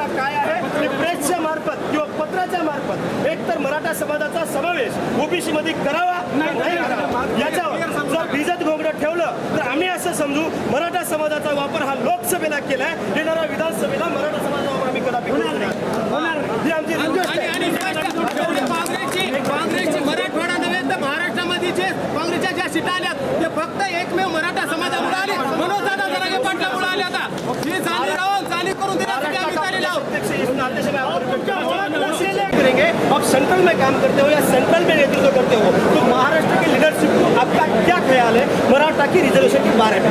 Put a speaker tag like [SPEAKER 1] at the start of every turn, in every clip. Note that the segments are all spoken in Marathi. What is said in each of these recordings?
[SPEAKER 1] भूमिका काय आहे? ते प्रेसच्या मार्फत किंवा पत्राच्या मार्फत एक तर मराठा समाजाचा समावेश ओबीसी मध्ये करावा. नाही करावा याच्यावर जर भिजत घोंगडं ठेवलं तर आम्ही असं समजू मराठा समाजाचा वापर हा लोकसभेला केलाय. येणाऱ्या विधानसभेला मराठा समाजाचा वापर आम्ही कदापि करू शकणार. ही आमची रिक्वेस्ट आहे.
[SPEAKER 2] आणि काँग्रेसची काँग्रेसची मराठवाडा नव्हे तर महाराष्ट्रामध्ये जे काँग्रेसच्या ज्या सीटा आल्यात ते फक्त एकमेव मराठा समाजामुळे आले. मनोज दादा जरांगे पाटलामुळे आले आता ही जाणीव राहून जाणीव करून देण्यासाठी आम्ही चाललेलो आहोत
[SPEAKER 1] अध्यक्ष इस नाते से मैं आपको कोशिश करेंगे आप में काम करते हो या सेंट्रल में नेतृत्व करते हो तो महाराष्ट्र की लीडरशिप को आपका क्या ख्याल है मराठा की रिजर्वेशन के बारे में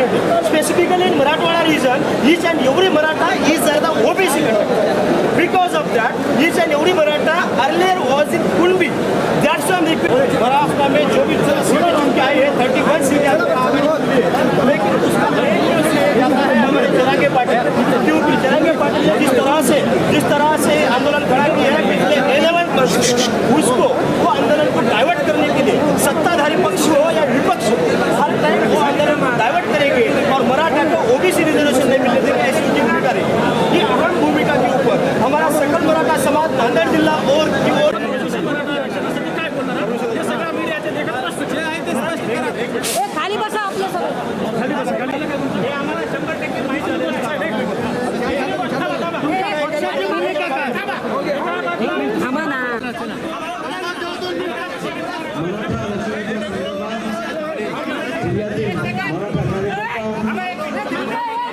[SPEAKER 1] and Maratha community. Specifically in Marathwada region, each and every Maratha is uh, the OBC. Because of that, each and every Maratha earlier was in Kulbi. That's why I'm requesting. Maharashtra में जो भी सीटें उनकी आई है थर्टी वन सीटें लेकिन उसका हमारे जरांगे पाटिल क्योंकि जरांगे पाटिल जिस तरह से जिस तरह से आंदोलन खड़ा किया है पिछले एलेवन उसको वो आंदोलन को डाइवर्ट करने के लिए सत्ताधारी पक्ष हो या विपक्ष हो हर टाइम वो आंदोलन को डाइवर्ट करेंगे और मराठा को ओबीसी रिजर्वेशन नहीं मिलने देंगे ऐसी उनकी भूमिका रहेगी ये अहम भूमिका के ऊपर हमारा सकल मराठा समाज नांदेड़ जिला और की ओर
[SPEAKER 2] जे आहे ते स्पष्ट करा
[SPEAKER 3] ए, खाली बसा आपलं सगळं थांबा ना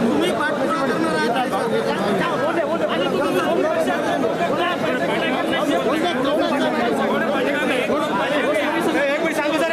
[SPEAKER 2] तुम्ही पाठपुरावा करणार आहात
[SPEAKER 1] एक मिनिट सांगू सर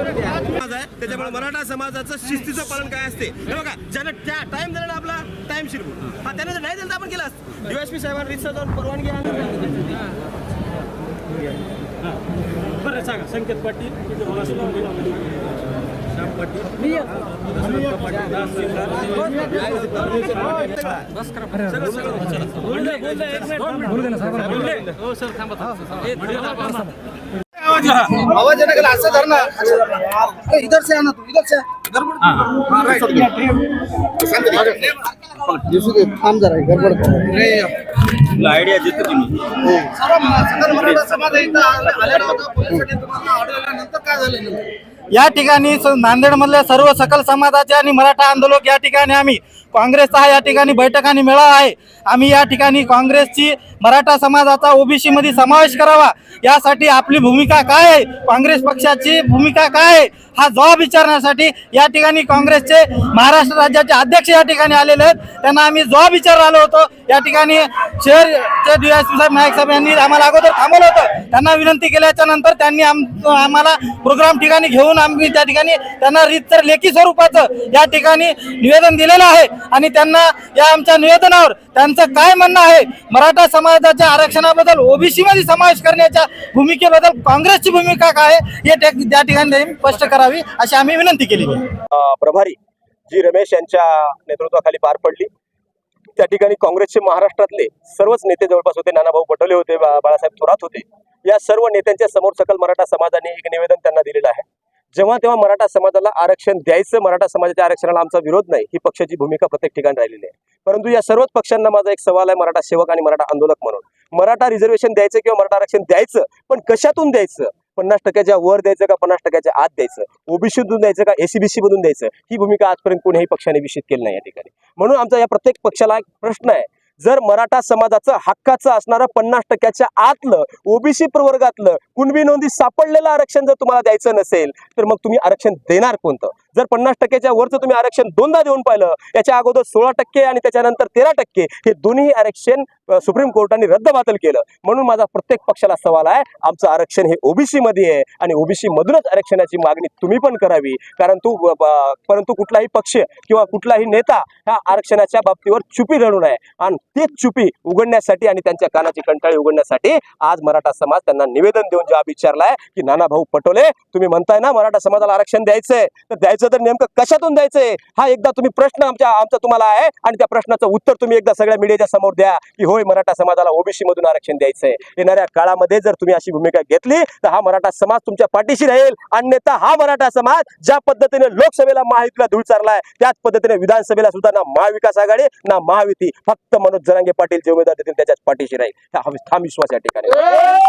[SPEAKER 1] त्याच्यामुळे मराठा समाजाचं शिस्तीचं पालन काय असते? बघा ज्यानं त्या टाइम दिला ना आपला टाइम शिर हा त्याने जर नाही दिला तर आपण केला युएसपी साहेबांना रिक्षा जाऊन परवानगी आणली
[SPEAKER 4] बरं सांगा संकेत पाटील श्याम पाटील. दशरथ पाटील दास
[SPEAKER 2] आवाज येणं असं धर ना अरे इधर से आना तू इधर से. थांब जरा गडबड
[SPEAKER 4] आयडिया देतो तुम्ही
[SPEAKER 2] सकल मराठा समाज इथं आलेला होता पोलिसांनी तुम्हाला अडवल्यानंतर काय झालं नेमकं?
[SPEAKER 5] या ठिकाणी स- नांदेडमधल्या सर्व सकल समाजाचे आणि मराठा आंदोलक या ठिकाणी आम्ही. काँग्रेसचा हा या ठिकाणी बैठकांनी मेळावा आहे. आम्ही या ठिकाणी काँग्रेसची मराठा समाजाचा ओबीसी मध्ये समावेश करावा. यासाठी आपली भूमिका काय आहे? काँग्रेस पक्षाची भूमिका काय आहे? हा जबाब विचारण्यासाठी या ठिकाणी काँग्रेसचे महाराष्ट्र राज्याचे अध्यक्ष या ठिकाणी आलेले आहेत. त्यांना आम्ही जबाब विचार आलो होतो. या ठिकाणी शहरचे डीएसपी साहेब नाईक साहेब यांनी आम्हाला अगोदर थांबवलं होतं. त्यांना विनंती केल्याच्यानंतर त्यांनी आम आम्हाला प्रोग्राम ठिकाणी घेऊन आम्ही त्या ठिकाणी त्यांना रीतसर लेखी स्वरूपाचं या ठिकाणी निवेदन दिलेलं आहे. आणि त्यांना या आमच्या निवेदनावर त्यांचं काय म्हणणं आहे? मराठा समाजाच्या आरक्षणाबद्दल ओबीसी मध्ये समावेश करण्याच्या भूमिकेबद्दल काँग्रेसची भूमिका काय हे त्या- ठिकाणी स्पष्ट करावी अशी आम्ही विनंती केली.
[SPEAKER 6] प्रभारी जी रमेश यांच्या नेतृत्वाखाली पार पडली.
[SPEAKER 1] त्या ठिकाणी काँग्रेसचे महाराष्ट्रातले सर्वच नेते जवळपास होते. नानाभाऊ पटोले होते बाळासाहेब थोरात होते. या सर्व नेत्यांच्या समोर सकल मराठा समाजाने एक निवेदन त्यांना दिलेलं आहे. जेव्हा तेव्हा मराठा समाजाला आरक्षण द्यायचं मराठा समाजाच्या आरक्षणाला आमचा विरोध नाही ही पक्षाची भूमिका प्रत्येक ठिकाणी राहिलेली आहे. परंतु या सर्वच पक्षांना माझा एक सवाल आहे मराठा सेवक आणि मराठा आंदोलक म्हणून. मराठा रिझर्वेशन द्यायचं किंवा मराठा आरक्षण द्यायचं पण कशातून द्यायचं? पन्नास टक्क्याच्या वर द्यायचं का पन्नास टक्क्याच्या आत द्यायचं? ओबीसीतून द्यायचं का एसीबीसी मधून द्यायचं? ही भूमिका आजपर्यंत कोणीही पक्षाने विषित केली नाही या ठिकाणी. म्हणून आमचा या प्रत्येक पक्षाला एक प्रश्न आहे जर मराठा समाजाचं हक्काचं असणारं पन्नास टक्क्याच्या आतलं ओबीसी प्रवर्गातलं कुणबी नोंदी सापडलेलं आरक्षण जर तुम्हाला द्यायचं नसेल तर मग तुम्ही आरक्षण देणार कोणतं? जर पन्नास टक्क्याच्या वरचं तुम्ही आरक्षण दोनदा देऊन पाहिलं याच्या अगोदर सोळा टक्के आणि त्याच्यानंतर तेरा टक्के हे दोन्ही आरक्षण सुप्रीम कोर्टाने रद्दबातल केलं. म्हणून माझा प्रत्येक पक्षाला सवाल आहे आमचं आरक्षण हे ओबीसी मध्ये आहे आणि ओबीसी मधूनच आरक्षणाची मागणी तुम्ही पण करावी. कारण तू परंतु कुठलाही पक्ष किंवा कुठलाही नेता ह्या आरक्षणाच्या बाबतीवर चुपी रडू नये आणि तेच चुपी उघडण्यासाठी आणि त्यांच्या कानाची कंटाळी उघडण्यासाठी आज मराठा समाज त्यांना निवेदन देऊन जवाब विचारलाय की नाना भाऊ पटोले तुम्ही म्हणताय ना मराठा समाजाला आरक्षण द्यायचंय तर द्यायचं तर नेमकं कशातून द्यायचंय? हा एकदा तुम्ही प्रश्न आमच्या आमचा तुम्हाला आहे आणि त्या प्रश्नाचं उत्तर तुम्ही एकदा सगळ्या मीडियाच्या समोर द्या की होय मराठा समाजाला ओबीसी मधून आरक्षण द्यायचंय. येणाऱ्या काळामध्ये जर तुम्ही अशी भूमिका घेतली तर हा मराठा समाज तुमच्या पाठीशी राहील. अन्यथा हा मराठा समाज ज्या पद्धतीने लोकसभेला महायुतीला धूळ चारलाय त्याच पद्धतीने विधानसभेला सुद्धा ना महाविकास आघाडी ना महायुती. फक्त मनोज जरांगे पाटील जे उमेदवार देतील त्याच्याच पाठीशी राहील. हा विश्वास या ठिकाणी.